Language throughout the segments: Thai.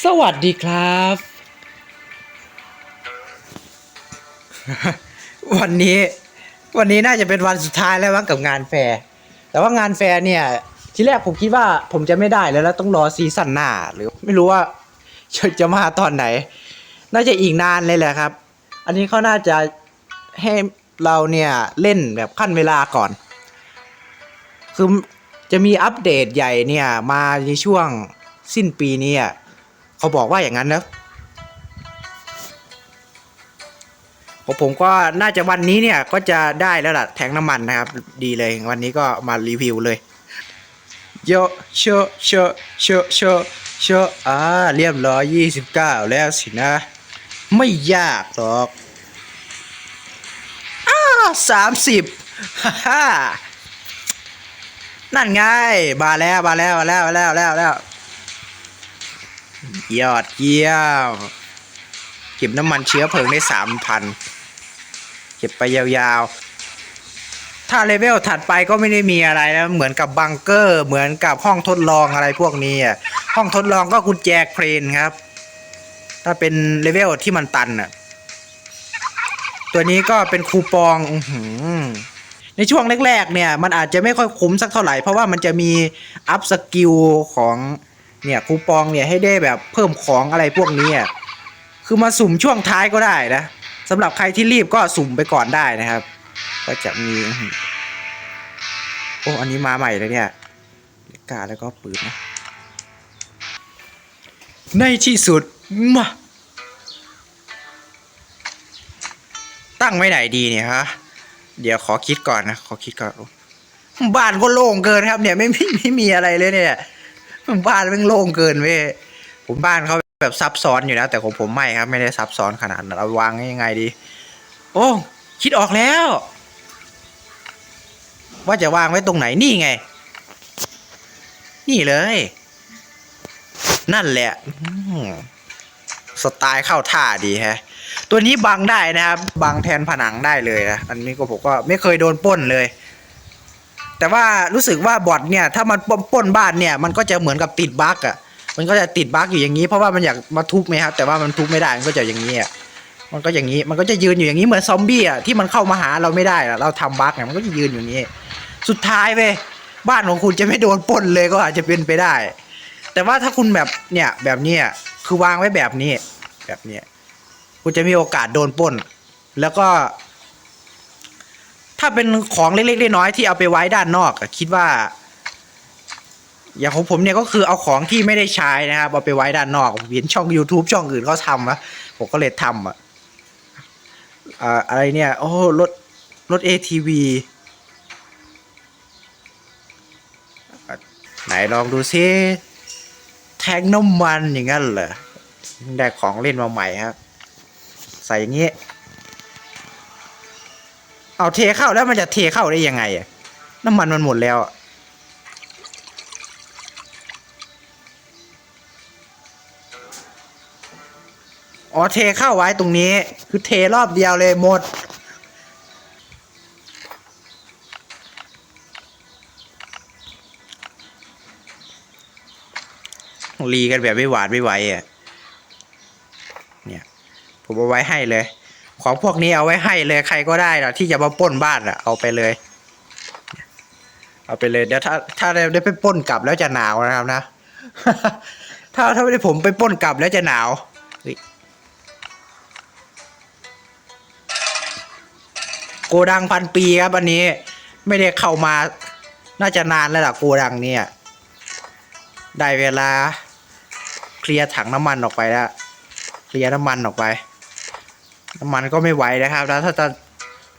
สวัสดีครับ วันนี้ วันนี้น่าจะเป็นวันสุดท้ายแล้วมั้งกับงานแฟร์แต่ว่างานแฟร์เนี่ย ที่แรกผมคิดว่าผมจะไม่ได้แล้วแล้วต้องรอซีซั่นหน้า หรือไม่รู้ว่าจะจะมาตอนไหน น่าจะอีกนานเลยแหละครับ อันนี้เขาน่าจะให้เราเนี่ยเล่นแบบขั้นเวลาก่อน คือจะมีอัปเดตใหญ่เนี่ย มาในช่วงสิ้นปีนี้อะ เขาบอกว่าอย่างนั้นนะของผมก็น่าจะวันนี้เนี่ยก็จะได้แล้วล่ะแทงน้ำมันนะครับ ดีเลยวันนี้ก็มารีวิวเลยโยเชอะเชอะเชอะเชอะเชอะอ่าเรียบร้อยยี่สิบเก้าแล้วสินะ ไม่ยากหรอกอ้าสามสิบฮ่านั่นไง มาแล้วมาแล้วมาแล้วมาแล้วมาแล้วมาแล้ว ยอดเยี่ยมเก็บน้ำมันเชื้อเพลิงได้สามพันเก็บไปยาวๆ ถ้าเลเวลถัดไปก็ไม่ได้มีอะไรแล้วเหมือนกับบังเกอร์ เหมือนกับห้องทดลองอะไรพวกนี้อะห้องทดลองก็กุญแจเครนครับ ถ้าเป็นเลเวลที่มันตันอะตัวนี้ก็เป็นคูปองอื้อหือในช่วงแรกๆเนี่ย มันอาจจะไม่ค่อยคุ้มสักเท่าไหร่ เพราะว่ามันจะมีอัพสกิลของ เนี่ยคูปองเนี่ยให้ได้แบบเพิ่มของอะไรพวกนี้อะคือมาสุ่มช่วงท้ายก็ได้นะสำหรับใครที่รีบก็สุ่มไปก่อนได้นะครับ ก็จะมีโอ้อันนี้มาใหม่เลยเนี่ยกาแล้วก็ปืนนะในที่สุดมาตั้งไว้ไหนดีเนี่ยฮะเดี๋ยวขอคิดก่อนนะ ขอคิดก่อน บ้านก็โล่งเกินครับ เนี่ยไม่ไม่ไม่มีอะไรเลยเนี่ย บ้านมันโล่งเกินเว้ยผมบ้านเขาแบบซับซ้อนอยู่แล้วแต่ของผมไม่ครับ ไม่ได้ซับซ้อนขนาดนั้นเราวางยังไงดี โอ้คิดออกแล้ว ว่าจะวางไว้ตรงไหนนี่ไง นี่เลย นั่นแหละสไตล์เข้าท่าดีแฮะ ตัวนี้บังได้นะครับ บังแทนผนังได้เลยนะ อันนี้ก็ผมก็ไม่เคยโดนป้นเลย แต่ว่ารู้สึกว่าบอทเนี่ยถ้ามันป้นบ้านเนี่ยมันก็จะเหมือนกับติดบั๊กอะมันก็จะติดบั๊กอยู่อย่างนี้เพราะว่ามันอยากมาทุบไหมครับแต่ว่ามันทุบไม่ได้มันก็จะอย่างนี้อะมันก็อย่างนี้มันก็จะยืนอยู่อย่างนี้เหมือนซอมบี้อะที่มันเข้ามาหาเราไม่ได้เราทำบั๊กเนี่ยมันก็จะยืนอยู่นี้ สุดท้ายเว้ยบ้านของคุณจะไม่โดนป้นเลยก็อาจจะเป็นไปได้ แต่ว่าถ้าคุณแบบเนี่ยแบบนี้คือวางไว้แบบนี้ แบบนี้คุณจะมีโอกาสโดนป้นแล้วก็ ถ้าเป็นของเล็กๆน้อยๆที่เอาไปไว้ด้านนอกคิดว่า อย่างของผมเนี่ยก็คือเอาของที่ไม่ได้ใช้นะครับเอาไปไว้ด้านนอกเห็นช่อง YouTube ช่องอื่นเขาทำนะผมก็เลยทำอะอะไรเนี่ย โอ้รถรถ ATV อะไหนลองดูซิแทงน้ำมันอย่างนั้นเหรอได้ของเล่นมาใหม่ครับ ใส่อย่างนี้ เอาเทเข้าแล้วมันจะเทเข้าได้ยังไงอะน้ำมันมันหมดแล้วอ๋อเทเข้าไว้ตรงนี้ คือเทรอบเดียวเลยหมด รีกันแบบไม่หวานไม่ไหวอะ เนี่ย ผมเอาไว้ให้เลย ของพวกนี้เอาไว้ให้เลยใครก็ได้นะที่จะมาป้นบ้านอะเอาไปเลย เอาไปเลยเดี๋ยวถ้าถ้าได้ไปป้นกลับแล้วจะหนาวนะครับนะ ถ้าถ้าไม่ได้ผมไปป้นกลับแล้วจะหนาวโกดังพันปีครับอันนี้ ไม่ได้เข้ามา น่าจะนานแล้วล่ะโกดังเนี่ย ได้เวลา เคลียร์ถังน้ำมันออกไปแล้ว เคลียร์น้ำมันออกไป น้ำมันก็ไม่ไหวนะครับแล้วถ้าจะ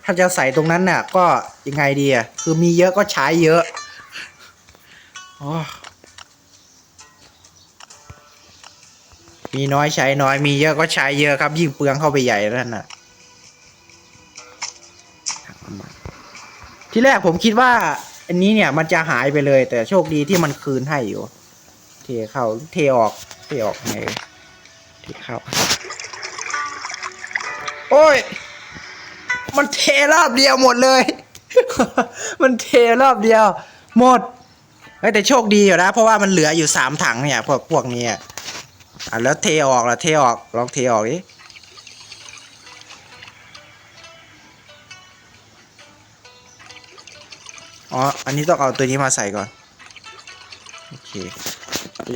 ถ้าจะใส่ตรงนั้นเนี่ยก็ยังไงดีอะคือมีเยอะก็ใช้เยอะอมีน้อยใช้น้อยมีเยอะก็ใช้เยอะครับ ยิ่งเปลืองเข้าไปใหญ่แล้วนั่นน่ะที่แรกผมคิดว่า อันนี้เนี่ยมันจะหายไปเลย แต่โชคดีที่มันคืนให้อยู่ เทเข้าเทออก เทออกไงเทเข้า โอ้ย มันเทรอบเดียวหมดเลย มันเทรอบเดียว หมดแต่โชคดีอยู่นะ เพราะว่ามันเหลืออยู่สามถังเนี่ยพวกพวกนี้อะแล้วเทออกละเทออก ลองเทออกดิอ๋อ อันนี้ต้องเอาตัวนี้มาใส่ก่อน โอเค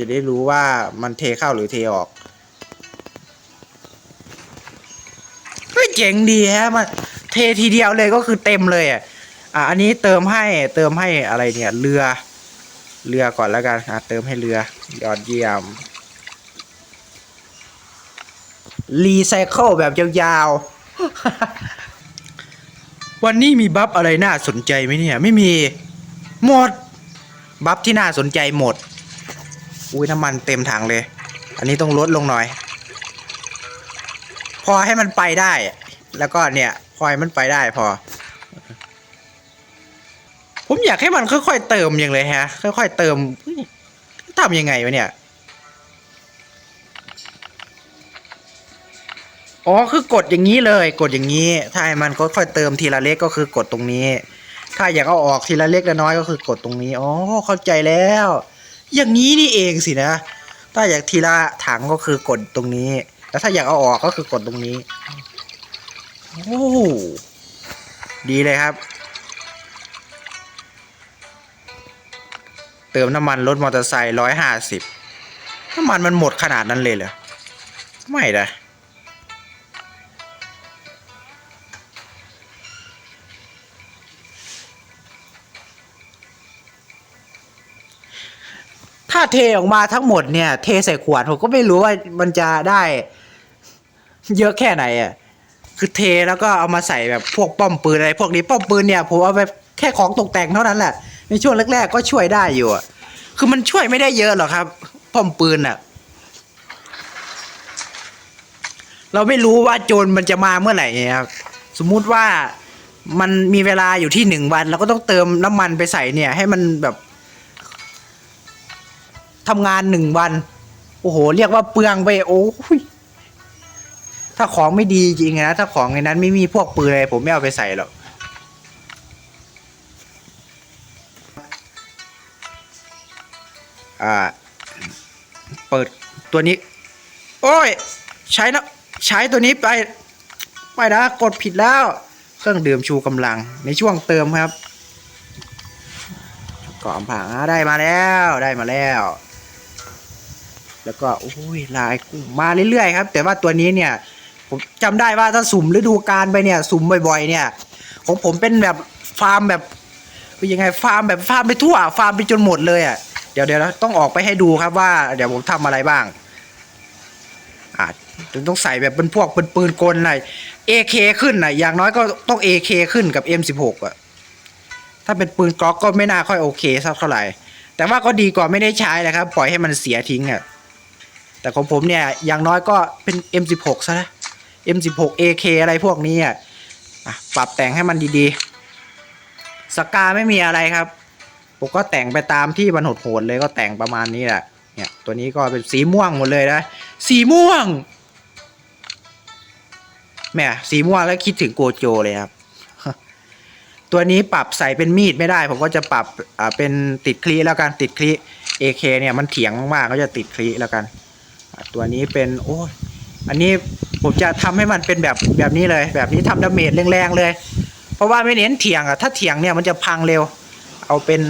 จะได้รู้ว่ามันเทเข้าหรือเทออก เจ๋งดีฮะมันเททีเดียวเลยก็คือเต็มเลยอะอะอันนี้เติมให้เติมให้อะไรเนี่ยเรือเรือก่อนแล้วกันอะเติมให้เรือยอดเยี่ยมรีไซเคิลแบบยาวๆ วันนี้มีบัฟอะไรน่าสนใจไหมเนี่ย ไม่มีหมด บัฟที่น่าสนใจหมด อุ้ยน้ำมันเต็มถังเลย อันนี้ต้องลดลงหน่อย พอให้มันไปได้ แล้วก็เนี่ยพอให้มันไปได้พอ ผมอยากให้มันค่อยๆเติมอย่างเลยฮะ ค่อยๆเติมทำยังไงวะเนี่ยอ๋อคือกดอย่างนี้เลย กดอย่างนี้ถ้าให้มันค่อยๆเติมทีละเล็กก็คือกดตรงนี้ ถ้าอยากเอาออกทีละเล็กละน้อยก็คือกดตรงนี้อ๋อเข้าใจแล้ว อย่างนี้นี่เองสินะถ้าอยากทีละถังก็คือกดตรงนี้ แล้วถ้าอยากเอาออกก็คือกดตรงนี้ โอ้ดีเลยครับ เติมน้ำมันรถมอเตอร์ไซค์ร้อยห้าสิบน้ำมันมันหมดขนาดนั้นเลยเหรอ ไม่นะถ้าเทออกมาทั้งหมดเนี่ย เทใส่ขวดผมก็ไม่รู้ว่ามันจะได้ เยอะแค่ไหนอะ คือเทแล้วก็เอามาใส่แบบพวกป้อมปืนอะไรพวกนี้ป้อมปืนเนี่ยผมเอาไปแค่ของตกแต่งเท่านั้นแหละในช่วงแรกๆก็ช่วยได้อยู่อะคือมันช่วยไม่ได้เยอะหรอกครับ ป้อมปืนอะเราไม่รู้ว่าโจรมันจะมาเมื่อไหร่ครับสมมุติว่ามันมีเวลาอยู่ที่หนึ่งวันเราก็ต้องเติมน้ำมันไปใส่เนี่ย ให้มันแบบทำงานหนึ่งวัน โอ้โห เรียกว่าเปลืองไปโอ้ย ถ้าของไม่ดีจริงนะ ถ้าของในนั้นไม่มีพวกปืนอะไรผมไม่เอาไปใส่หรอกอ่า เปิดตัวนี้ โอ้ย ใช้นะใช้ตัวนี้ไปไม่นะ กดผิดแล้ว เครื่องดื่มชูกำลัง ในช่วงเติมครับก่อมผังได้มาแล้วได้มาแล้ว แล้วก็โอ้ยลายกุ้งมาเรื่อยๆครับ แต่ว่าตัวนี้เนี่ย ผมจำได้ว่าถ้าสุ่มฤดูกาลไปเนี่ย สุ่มบ่อย ๆ เนี่ย ของผมเป็นแบบฟาร์มแบบเป็นยังไงฟาร์มแบบฟาร์มไปทั่ว ฟาร์มไปจนหมดเลยอะเดี๋ยวเดี๋ยวต้องออกไปให้ดูครับว่า เดี๋ยวผมทำอะไรบ้างอ่าต้องใส่แบบเป็นพวกเป็นปืนกลหน่อย AK ขึ้นหน่ะอย่างน้อยก็ต้อง AK ขึ้นกับ M16 อะถ้าเป็นปืนกล็อกก็ไม่น่าค่อยโอเคสักเท่าไหร่ แต่ว่าก็ดีกว่าไม่ได้ใช้นะครับ ปล่อยให้มันเสียทิ้งอะแต่ของผมเนี่ยอย่างน้อยก็เป็น M16 ซะนะ M16 AK อะไรพวกนี้อะปรับแต่งให้มันดีๆสกาไม่มีอะไรครับผมก็แต่งไปตามที่มันโหดๆเลยก็แต่งประมาณนี้แหละเนี่ยตัวนี้ก็เป็นสีม่วงหมดเลยนะสีม่วงแหม่สีม่วงแล้วคิดถึงโกโจเลยครับตัวนี้ปรับใส่เป็นมีดไม่ได้ ผมก็จะปรับอ่าเป็นติดคลีแล้วกันติดคลี AK เนี่ยมันเถียงมากๆก็จะติดคลีแล้วกัน ตัวนี้เป็นโอ้ย อันนี้ผมจะทำให้มันเป็นแบบแบบนี้เลย แบบนี้ทำดาเมจแรงๆเลย เพราะว่าไม่เน้นเถียงอะถ้าเถียงเนี่ยมันจะพังเร็ว เอาเป็น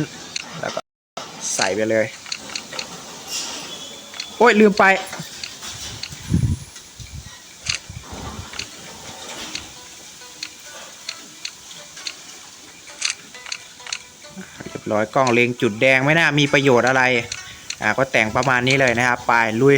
แล้วก็ใส่ไปเลย โอ้ยลืมไป เรียบร้อยกล้องเล็งจุดแดงไม่น่ามีประโยชน์อะไร อ่าก็แต่งประมาณนี้เลยนะครับ ไปลุย